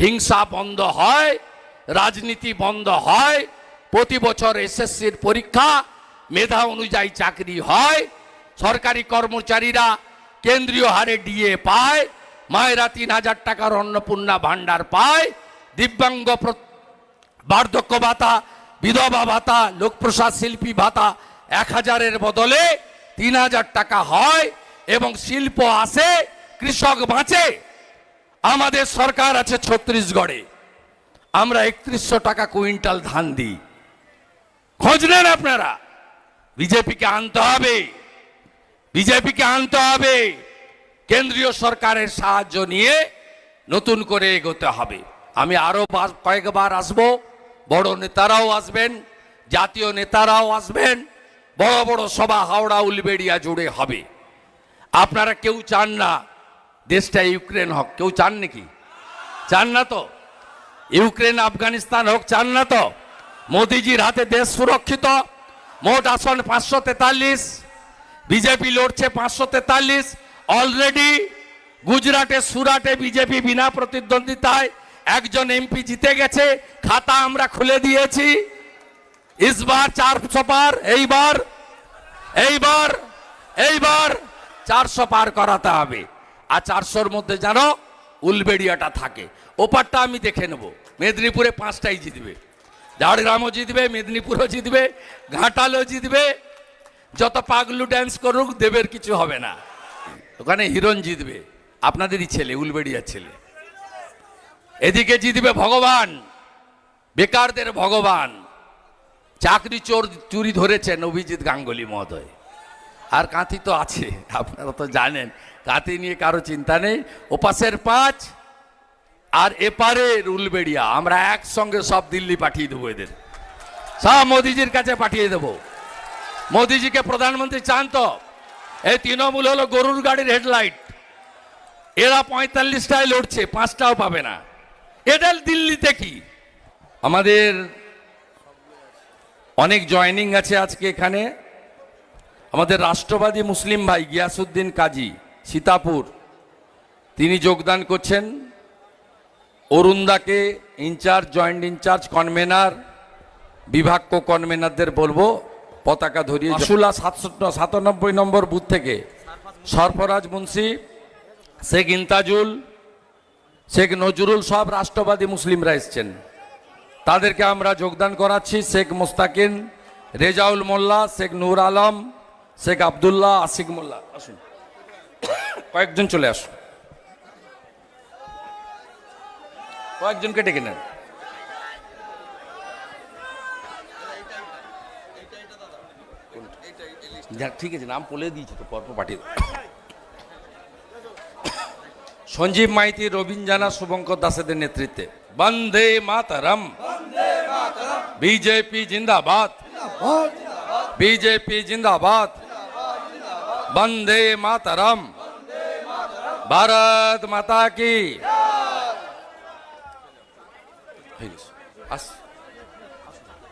হিংসা বন্ধ হয়, রাজনীতি বন্ধ হয়, প্রতি বছর এসএসসির পরীক্ষা, মেধা অনুযায়ী চাকরি হয়, সরকারি কর্মচারীরা কেন্দ্রীয় হারে ডিএ পায়, মায়েরা তিন হাজার টাকার অন্নপূর্ণা ভাণ্ডার পায়, দিব্যাঙ্গ বার্ধক্য ভাতা, বিধবা ভাতা, লোকপ্রসাদ শিল্পী ভাতা এক হাজারের বদলে তিন হাজার টাকা হয় এবং শিল্প আসে, কৃষক বাঁচে। আমাদের সরকার আছে ছত্রিশগড়ে। আমরা একত্রিশশো টাকা কুইন্টাল ধান দিই। খোঁজ নেন আপনারা। বিজেপিকে আনতে হবে। বিজেপিকে আনতে হবে। কেন্দ্রীয় সরকারের সাহায্য নিয়ে নতুন করে এগোতে হবে। আমি আরও বার- কয়েকবার আসব। বড় নেতারাও আসবেন, জাতীয় নেতারাও আসবেন। বড় বড় সভা, হাওড়া, উলবেড়িয়া জুড়ে হবে। আপনারা কেউ চান না দেশটা ইউক্রেন হোক, কেউ চান নাকি? চান না তো? ইউক্রেন, আফগানিস্তান হোক, চান না তো? মোদিজির হাতে দেশ সুরক্ষিত, মোট আসন পাঁচশো তেতাল্লিশ, বিজেপি লড়ছে পাঁচশো তেতাল্লিশ অলরেডি গুজরাটে, সুরাটে বিজেপি বিনা প্রতিদ্বন্দ্বিতায় একজন এমপি জিতে গেছে, খাতা আমরা খুলে দিয়েছি। ইসবার চারশো পার এইবার এইবার এইবার চারশো পার করাতে হবে। আর চারশোর মধ্যে যেন উলবেড়িয়াটা থাকে। ওপারটা আমি দেখে নেব। মেদিনীপুরে পাঁচটাই জিতবে। ঝাড়গ্রামও জিতবে, মেদিনীপুরও জিতবে, ঘাটালও জিতবে। যত পাগলু ড্যান্স করুক, দেবের কিছু হবে না। ওখানে হিরণ জিতবে। আপনাদেরই ছেলে, উলবেড়িয়ার ছেলে। এদিকে জিতবে ভগবান। বেকারদের ভগবান। চাকরি চোর চুরি ধরেছেন অভিজিৎ গাঙ্গুলি মহোদয়। আর কাঁথি তো আছে, আপনারা তো জানেন। কাঁথি নিয়ে কারও চিন্তা নেই। ওপাশের পাঁচ আর এপারে উলবেড়িয়া, আমরা একসঙ্গে সব দিল্লি পাঠিয়ে দেবো এদের। সব মোদিজির কাছে পাঠিয়ে দেবো। মোদিজিকে প্রধানমন্ত্রী চান তো? এই তৃণমূল হলো গরুর গাড়ির হেডলাইট। এরা পঁয়তাল্লিশটায় লড়ছে, পাঁচটাও পাবে না। এটা দিল্লিতে কি? আমাদের অনেক জয়েনিং আছে আজকে এখানে। আমাদের রাষ্ট্রবাদী মুসলিম ভাই গিয়াসুদ্দিন কাজী, সীতাপুর। তিনি যোগদান করছেন। অরুণদাকে ইনচার্জ, জয়েন্ট ইনচার্জ, কনভেনার বিভাগ কনভেনারদের বলব, পতাকা ধরিয়ে আশুলা সাতশো সাতানব্বই নম্বর বুথ থেকে। সরফরাজ মুন্সি, শেখ ইন্তাজুল, শেখ নজরুল সব রাষ্ট্রবাদী মুসলিমরা এসছেন। তাদেরকে আমরা যোগদান করাচ্ছি। শেখ মোস্তাকিন, রেজাউল মোল্লা, শেখ নূর আলম শেখ আবদুল্লাহ আশিক মোল্লা আসুন। কয়েকজন চলে আসুন। কয়েকজনকে ডেকে নেন। ঠিক আছে নাম বলে দিয়েছি তো পরপর পাঠিয়ে। সঞ্জীব মাইতি রবীন জানা শুভঙ্কর দাসেদের নেতৃত্বে। বন্দে মাতরম। বিজেপি জিন্দাবাদ। বিজেপি জিন্দাবাদ। বন্দে মাতরম। ভারত মাতা কি। আস।